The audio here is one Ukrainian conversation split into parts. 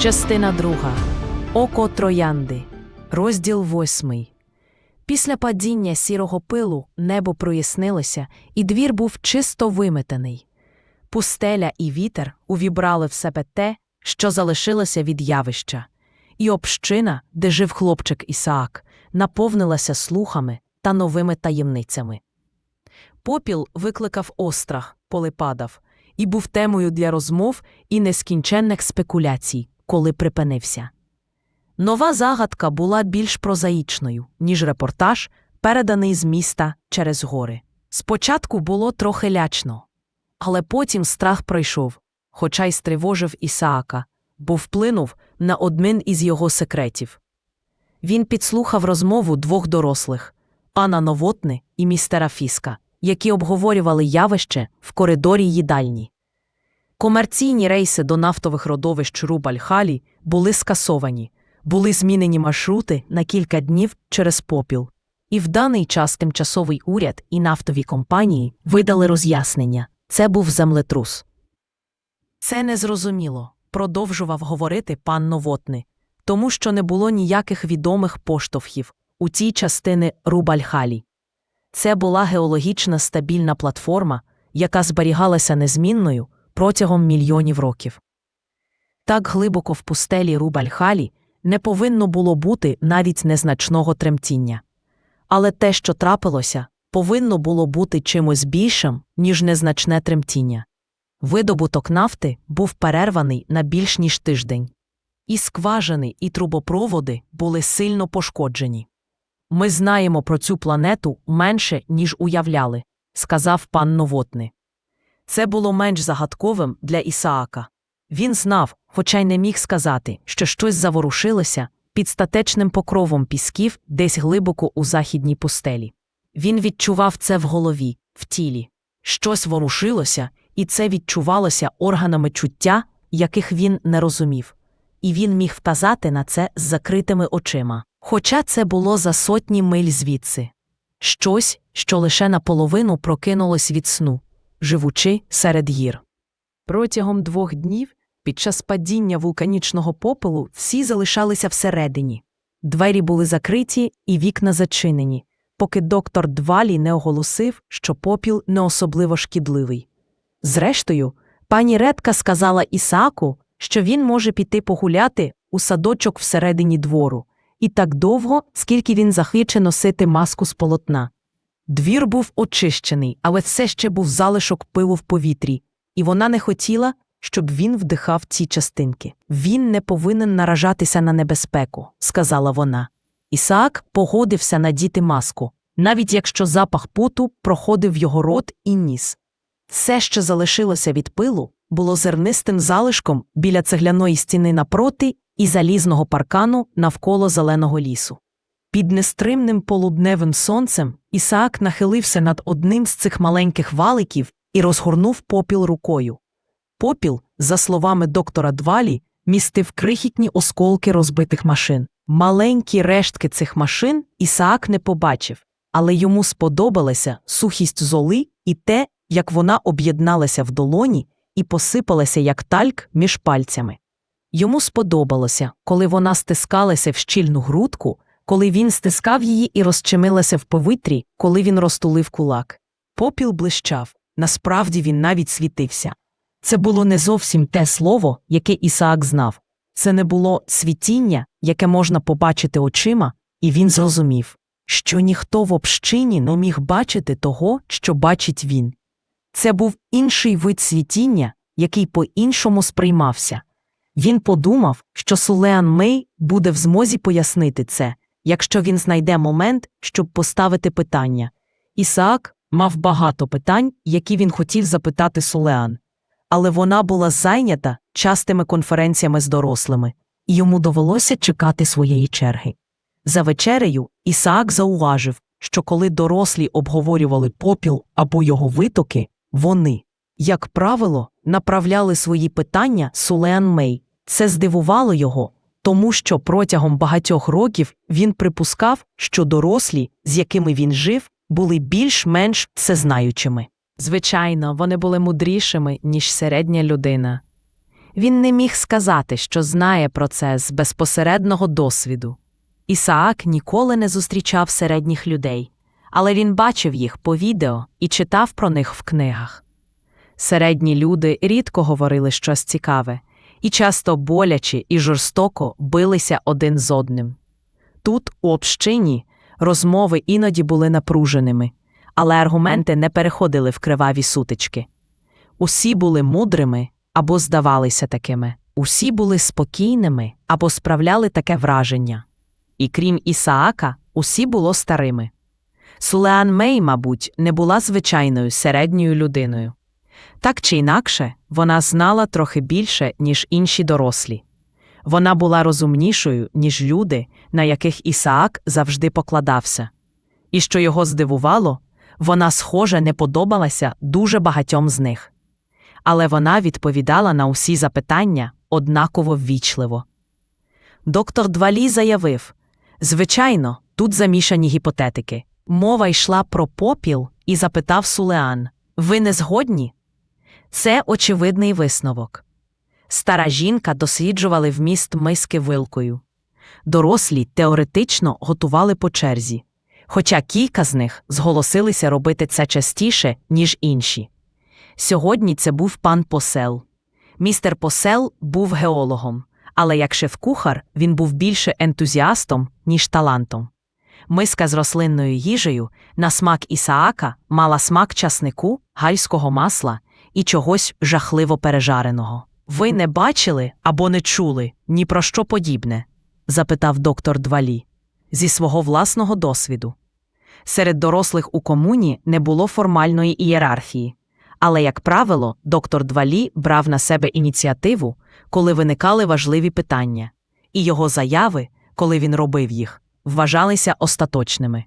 Частина друга. Око троянди. Розділ восьмий. Після падіння сірого пилу небо прояснилося, і двір був чисто виметений. Пустеля і вітер увібрали в себе те, що залишилося від явища, і община, де жив хлопчик Ісаак, наповнилася слухами та новими таємницями. Попіл викликав острах, коли падав, і був темою для розмов і нескінченних спекуляцій, коли припинився. Нова загадка була більш прозаїчною, ніж репортаж, переданий з міста через гори. Спочатку було трохи лячно, але потім страх пройшов, хоча й стривожив Ісаака, бо вплинув на один із його секретів. Він підслухав розмову двох дорослих пана Новотни і містера Фіска, які обговорювали явище в коридорі їдальні. Комерційні рейси до нафтових родовищ Рубаль-Халі були скасовані, були змінені маршрути на кілька днів через попіл. І в даний час тимчасовий уряд і нафтові компанії видали роз'яснення це був землетрус. Це незрозуміло, продовжував говорити пан Новотни, тому що не було ніяких відомих поштовхів у цій частини Рубаль-Халі. Це була геологічна стабільна платформа, яка зберігалася незмінною протягом мільйонів років. Так глибоко в пустелі Рубаль-Халі не повинно було бути навіть незначного тремтіння. Але те, що трапилося, повинно було бути чимось більшим, ніж незначне тремтіння. Видобуток нафти був перерваний на більш ніж тиждень. І скважини, і трубопроводи були сильно пошкоджені. Ми знаємо про цю планету менше, ніж уявляли, сказав пан Новотни. Це було менш загадковим для Ісаака. Він знав, хоча й не міг сказати, що щось заворушилося під статечним покровом пісків десь глибоко у західній пустелі. Він відчував це в голові, в тілі. Щось ворушилося, і це відчувалося органами чуття, яких він не розумів. І він міг вказати на це з закритими очима. Хоча це було за сотні миль звідси. Щось, що лише наполовину прокинулось від сну, живучи серед гір. Протягом двох днів, під час падіння вулканічного попелу, всі залишалися всередині. Двері були закриті і вікна зачинені, поки доктор Двалі не оголосив, що попіл не особливо шкідливий. Зрештою, пані Редка сказала Ісааку, що він може піти погуляти у садочок всередині двору, і так довго, скільки він захоче носити маску з полотна. Двір був очищений, але все ще був залишок пилу в повітрі, і вона не хотіла, щоб він вдихав ці частинки. Він не повинен наражатися на небезпеку, сказала вона. Ісаак погодився надіти маску, навіть якщо запах поту проходив його рот і ніс. Все, що залишилося від пилу, було зернистим залишком біля цегляної стіни напроти і залізного паркану навколо зеленого лісу. Під нестримним полудневим сонцем Ісаак нахилився над одним з цих маленьких валиків і розгорнув попіл рукою. Попіл, за словами доктора Двалі, містив крихітні осколки розбитих машин. Маленькі рештки цих машин Ісаак не побачив, але йому сподобалася сухість золи і те, як вона об'єдналася в долоні і посипалася як тальк між пальцями. Йому сподобалося, коли вона стискалася в щільну грудку, коли він стискав її і розчинилася в повітрі, коли він розтулив кулак. Попіл блищав, насправді він навіть світився. Це було не зовсім те слово, яке Ісаак знав. Це не було світіння, яке можна побачити очима, і він зрозумів, що ніхто в общині не міг бачити того, що бачить він. Це був інший вид світіння, який по-іншому сприймався. Він подумав, що Сулеан Мей буде в змозі пояснити це, якщо він знайде момент, щоб поставити питання. Ісаак мав багато питань, які він хотів запитати Сулеан. Але вона була зайнята частими конференціями з дорослими, і йому довелося чекати своєї черги. За вечерею Ісаак зауважив, що коли дорослі обговорювали попіл або його витоки, вони, як правило, направляли свої питання Сулеан Мей. Це здивувало його, тому що протягом багатьох років він припускав, що дорослі, з якими він жив, були більш-менш всезнаючими. Звичайно, вони були мудрішими, ніж середня людина. Він не міг сказати, що знає про це з безпосереднього досвіду. Ісаак ніколи не зустрічав середніх людей, але він бачив їх по відео і читав про них в книгах. Середні люди рідко говорили щось цікаве і часто боляче і жорстоко билися один з одним. Тут, у общині, розмови іноді були напруженими, але аргументи не переходили в криваві сутички. Усі були мудрими або здавалися такими, усі були спокійними або справляли таке враження. І крім Ісаака, усі було старими. Сулеан Мей, мабуть, не була звичайною середньою людиною. Так чи інакше, вона знала трохи більше, ніж інші дорослі. Вона була розумнішою, ніж люди, на яких Ісаак завжди покладався. І що його здивувало, вона, схоже, не подобалася дуже багатьом з них. Але вона відповідала на усі запитання однаково ввічливо. Доктор Двалі заявив звичайно, тут замішані гіпотетики. Мова йшла про попіл і запитав Сулеан Ви не згодні? Це очевидний висновок. Стара жінка досліджували вміст миски вилкою. Дорослі теоретично готували по черзі, хоча кілька з них зголосилися робити це частіше, ніж інші. Сьогодні це був пан посел. Містер посел був геологом, але як шеф-кухар він був більше ентузіастом, ніж талантом. Миска з рослинною їжею на смак Ісаака мала смак часнику, гальського масла і чогось жахливо пережареного. Ви не бачили або не чули ні про що подібне? запитав доктор Двалі зі свого власного досвіду. Серед дорослих у комуні не було формальної ієрархії, але, як правило, доктор Двалі брав на себе ініціативу, коли виникали важливі питання, і його заяви, коли він робив їх, вважалися остаточними.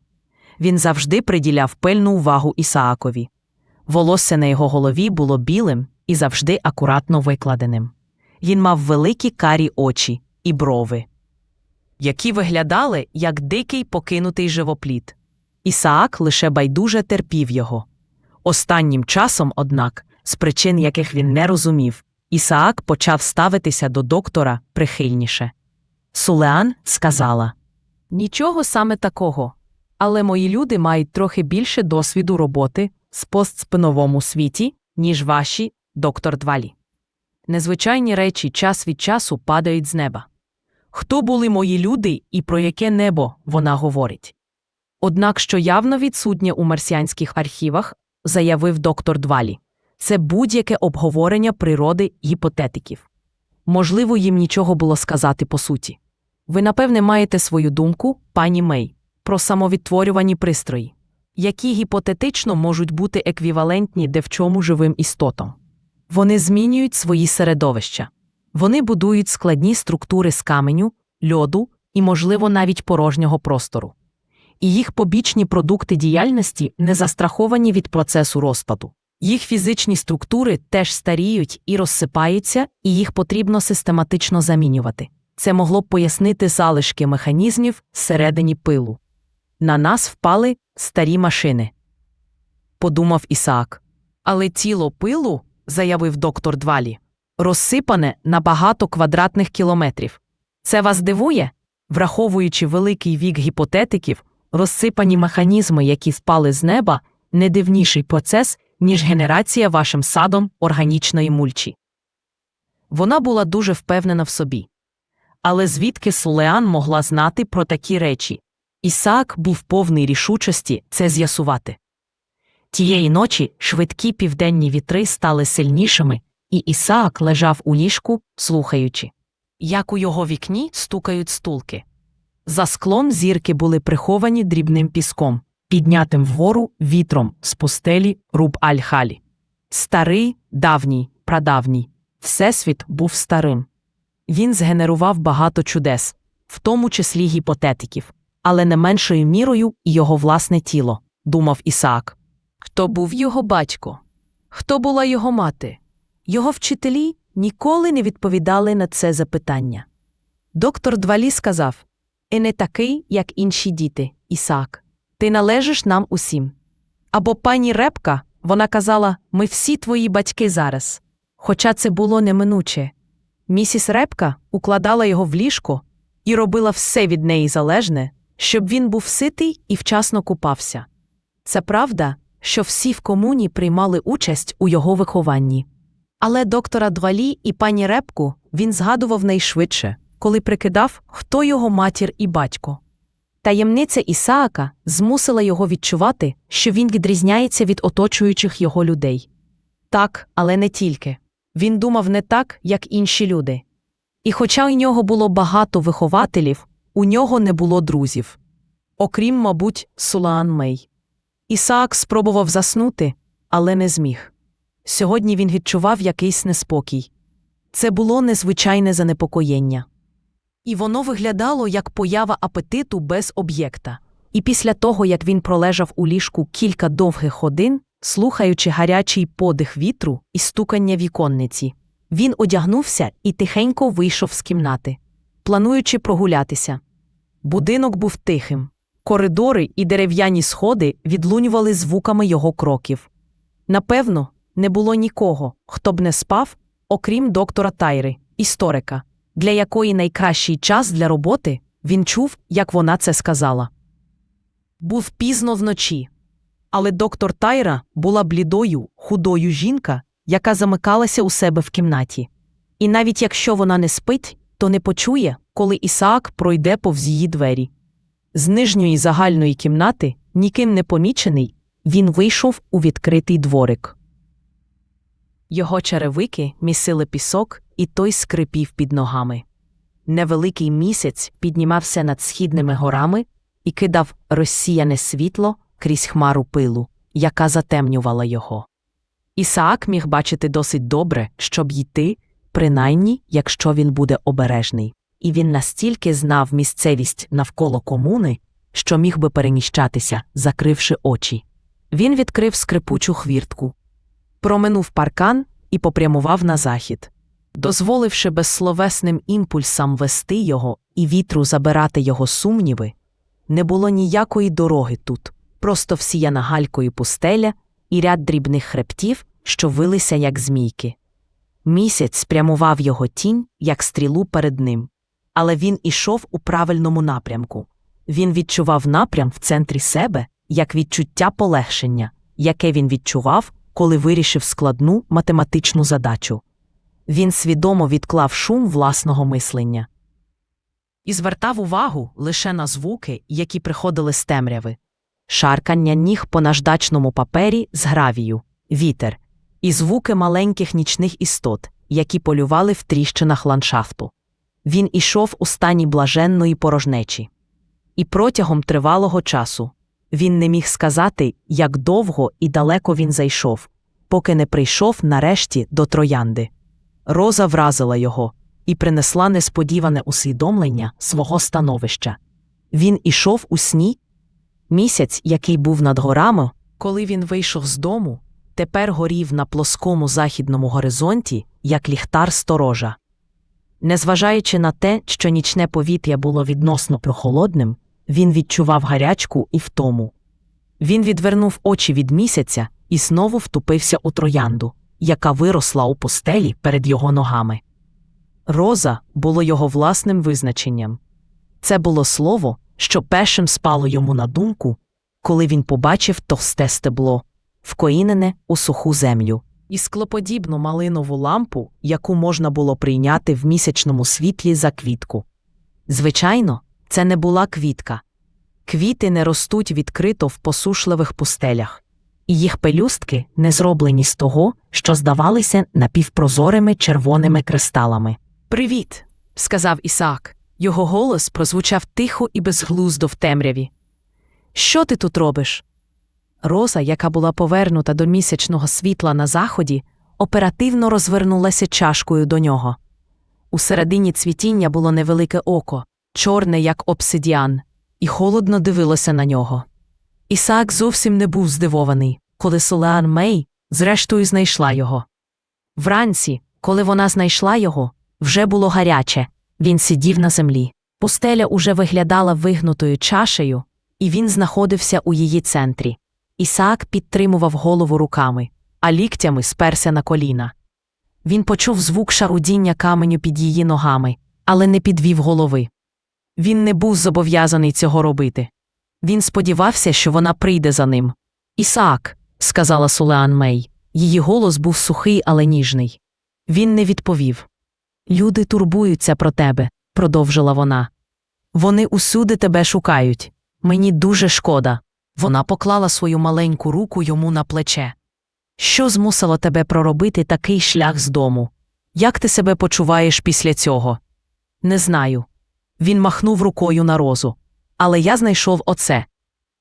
Він завжди приділяв пильну увагу Ісаакові. Волосся на його голові було білим і завжди акуратно викладеним. Він мав великі карі очі і брови, які виглядали як дикий покинутий живопліт. Ісаак лише байдуже терпів його. Останнім часом, однак, з причин яких він не розумів, Ісаак почав ставитися до доктора прихильніше. Сулеан сказала Нічого саме такого. Але мої люди мають трохи більше досвіду роботи в постспиновому світі, ніж ваші, доктор Двалі. Незвичайні речі час від часу падають з неба. Хто були мої люди і про яке небо вона говорить? Однак, що явно відсутнє у марсіанських архівах, заявив доктор Двалі, це будь-яке обговорення природи гіпотетиків. Можливо, їм нічого було сказати по суті. Ви, напевне, маєте свою думку, пані Мей, про самовідтворювані пристрої, які гіпотетично можуть бути еквівалентні де в чому живим істотам. Вони змінюють свої середовища, вони будують складні структури з каменю, льоду і, можливо, навіть порожнього простору. І їх побічні продукти діяльності не застраховані від процесу розпаду. Їх фізичні структури теж старіють і розсипаються, і їх потрібно систематично замінювати. Це могло б пояснити залишки механізмів всередині пилу. На нас впали старі машини. Подумав Ісаак. Але тіло пилу, заявив доктор Двалі, розсипане на багато квадратних кілометрів. Це вас дивує? Враховуючи великий вік гіпотетиків, розсипані механізми, які впали з неба, не дивніший процес, ніж генерація вашим садом органічної мульчі. Вона була дуже впевнена в собі. Але звідки Сулеан могла знати про такі речі? Ісаак був повний рішучості це з'ясувати. Тієї ночі швидкі південні вітри стали сильнішими, і Ісаак лежав у ліжку, слухаючи, як у його вікні стукають стулки. За склом зірки були приховані дрібним піском, піднятим вгору вітром з пустелі руб аль-халі. Старий, давній, прадавній. Всесвіт був старим. Він згенерував багато чудес, в тому числі гіпотетиків, але не меншою мірою його власне тіло, думав Ісаак. Хто був його батько? Хто була його мати? Його вчителі ніколи не відповідали на це запитання. Доктор Двалі сказав І не такий, як інші діти, Ісаак. Ти належиш нам усім. Або пані Репка, вона казала ми всі твої батьки зараз. Хоча це було неминуче, Місіс Репка укладала його в ліжко і робила все від неї залежне, щоб він був ситий і вчасно купався. Це правда, що всі в комуні приймали участь у його вихованні. Але доктора Двалі і пані Репку він згадував найшвидше, коли прикидав, хто його матір і батько. Таємниця Ісаака змусила його відчувати, що він відрізняється від оточуючих його людей. Так, але не тільки. Він думав не так, як інші люди. І хоча у нього було багато вихователів, у нього не було друзів. Окрім, мабуть, Сулаан Мей. Ісаак спробував заснути, але не зміг. Сьогодні він відчував якийсь неспокій. Це було незвичайне занепокоєння. І воно виглядало як поява апетиту без об'єкта. І після того, як він пролежав у ліжку кілька довгих годин, слухаючи гарячий подих вітру і стукання віконниці, він одягнувся і тихенько вийшов з кімнати, плануючи прогулятися. Будинок був тихим. Коридори і дерев'яні сходи відлунювали звуками його кроків. Напевно, не було нікого, хто б не спав, окрім доктора Тайри, історика, для якої найкращий час для роботи він чув, як вона це сказала. Був пізно вночі. Але доктор Тайра була блідою, худою жінка, яка замикалася у себе в кімнаті. І навіть якщо вона не спить, то не почує, коли Ісаак пройде повз її двері. З нижньої загальної кімнати, ніким не помічений, він вийшов у відкритий дворик. Його черевики місили пісок, і той скрипів під ногами. Невеликий місяць піднімався над східними горами і кидав розсіяне світло крізь хмару пилу, яка затемнювала його. Ісаак міг бачити досить добре, щоб йти, принаймні, якщо він буде обережний, і він настільки знав місцевість навколо комуни, що міг би переміщатися, закривши очі. Він відкрив скрипучу хвіртку, проминув паркан і попрямував на захід, дозволивши безсловесним імпульсам вести його і вітру забирати його сумніви. Не було ніякої дороги тут, просто всіяна галькою пустеля і ряд дрібних хребтів, що вилися, як змійки. Місяць спрямував його тінь, як стрілу перед ним. Але він ішов у правильному напрямку. Він відчував напрям в центрі себе як відчуття полегшення, яке він відчував, коли вирішив складну математичну задачу. Він свідомо відклав шум власного мислення і звертав увагу лише на звуки, які приходили з темряви шаркання ніг по наждачному папері з гравію, вітер, і звуки маленьких нічних істот, які полювали в тріщинах ландшафту. Він ішов у стані блаженної порожнечі. І протягом тривалого часу він не міг сказати, як довго і далеко він зайшов, поки не прийшов нарешті до троянди. Роза вразила його і принесла несподіване усвідомлення свого становища. Він ішов у сні. Місяць, який був над горами, коли він вийшов з дому, тепер горів на плоскому західному горизонті, як ліхтар сторожа. Незважаючи на те, що нічне повітря було відносно прохолодним, він відчував гарячку і втому. Він відвернув очі від місяця і знову втупився у троянду, яка виросла у постелі перед його ногами. Роза було його власним визначенням. Це було слово, що першим спало йому на думку, коли він побачив товсте стебло, вкоїнене у суху землю, і склоподібну малинову лампу, яку можна було прийняти в місячному світлі за квітку. Звичайно, це не була квітка. Квіти не ростуть відкрито в посушливих пустелях, і їх пелюстки не зроблені з того, що здавалися напівпрозорими червоними кристалами. Привіт, сказав Ісаак. Його голос прозвучав тихо і безглуздо в темряві. Що ти тут робиш? Роза, яка була повернута до місячного світла на заході, оперативно розвернулася чашкою до нього. У середині цвітіння було невелике око, чорне, як обсидіан, і холодно дивилося на нього. Ісаак зовсім не був здивований, коли Солеан Мей зрештою знайшла його. Вранці, коли вона знайшла його, вже було гаряче, він сидів на землі. Пустеля уже виглядала вигнутою чашею, і він знаходився у її центрі. Ісаак підтримував голову руками, а ліктями сперся на коліна. Він почув звук шарудіння каменю під її ногами, але не підвів голови. Він не був зобов'язаний цього робити. Він сподівався, що вона прийде за ним. Ісаак, сказала Сулеан Мей. Її голос був сухий, але ніжний. Він не відповів. Люди турбуються про тебе, продовжила вона. Вони усюди тебе шукають. Мені дуже шкода. Вона поклала свою маленьку руку йому на плече. Що змусило тебе проробити такий шлях з дому? Як ти себе почуваєш після цього? Не знаю. Він махнув рукою на розу. Але я знайшов оце.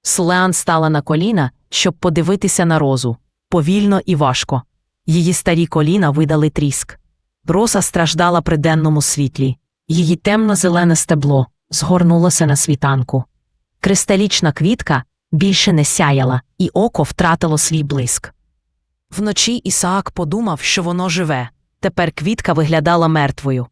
Слеан стала на коліна, щоб подивитися на розу. Повільно і важко. Її старі коліна видали тріск. Роза страждала при денному світлі. Її темно-зелене стебло згорнулося на світанку. Кристалічна квітка більше не сяяла, і око втратило свій блиск. Вночі Ісаак подумав, що воно живе. Тепер квітка виглядала мертвою.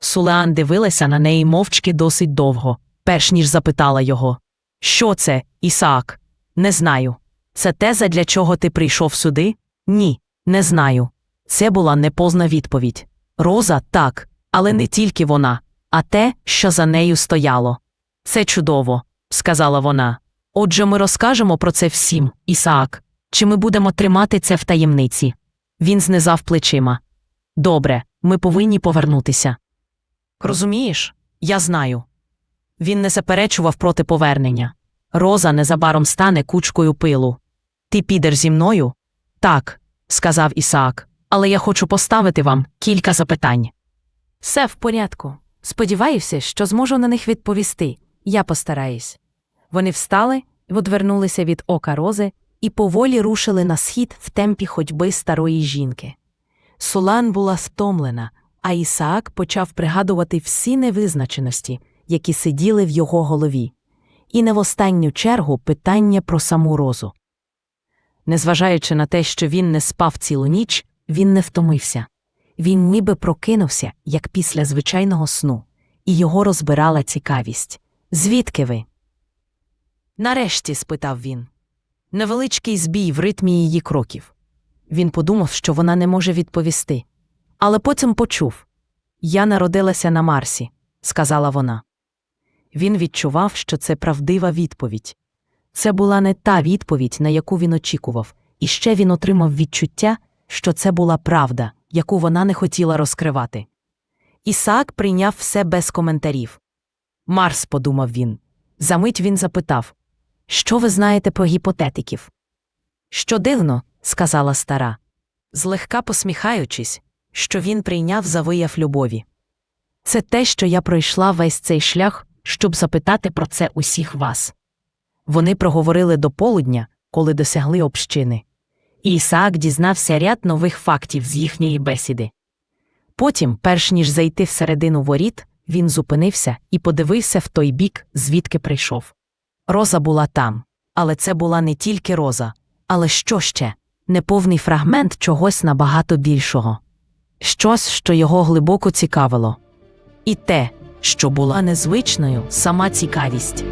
Сулеан дивилася на неї мовчки досить довго, перш ніж запитала його Що це, Ісаак? Не знаю. Це те, задля чого ти прийшов сюди? Ні, не знаю. Це була непозна відповідь. Роза так, але не тільки вона, а те, що за нею стояло. Це чудово, сказала вона. Отже, ми розкажемо про це всім, Ісаак. Чи ми будемо тримати це в таємниці? Він знизав плечима. Добре, ми повинні повернутися. Розумієш, я знаю. Він не заперечував проти повернення. Роза незабаром стане кучкою пилу. Ти підеш зі мною? Так, сказав Ісаак, але я хочу поставити вам кілька запитань. Все в порядку. Сподіваюся, що зможу на них відповісти. Я постараюсь. Вони встали, відвернулися від ока рози і поволі рушили на схід в темпі ходьби старої жінки. Сулан була втомлена, а Ісаак почав пригадувати всі невизначеності, які сиділи в його голові, і не в останню чергу питання про саму розу. Незважаючи на те, що він не спав цілу ніч, він не втомився. Він ніби прокинувся, як після звичайного сну, і його розбирала цікавість. Звідки ви? Нарешті, спитав він. Невеличкий збій в ритмі її кроків. Він подумав, що вона не може відповісти. Але потім почув Я народилася на Марсі, сказала вона. Він відчував, що це правдива відповідь. Це була не та відповідь, на яку він очікував, і ще він отримав відчуття, що це була правда, яку вона не хотіла розкривати. Ісаак прийняв все без коментарів. Марс, подумав він. Замить він запитав Що ви знаєте про гіпотетиків? Що дивно, сказала стара, злегка посміхаючись, що він прийняв за вияв любові. Це те, що я пройшла весь цей шлях, щоб запитати про це усіх вас. Вони проговорили до полудня, коли досягли общини. І Ісаак дізнався ряд нових фактів з їхньої бесіди. Потім, перш ніж зайти всередину воріт, він зупинився і подивився в той бік, звідки прийшов. Роза була там, але це була не тільки роза, але що ще? Неповний фрагмент чогось набагато більшого. Щось, що його глибоко цікавило. І те, що була незвичною сама цікавість.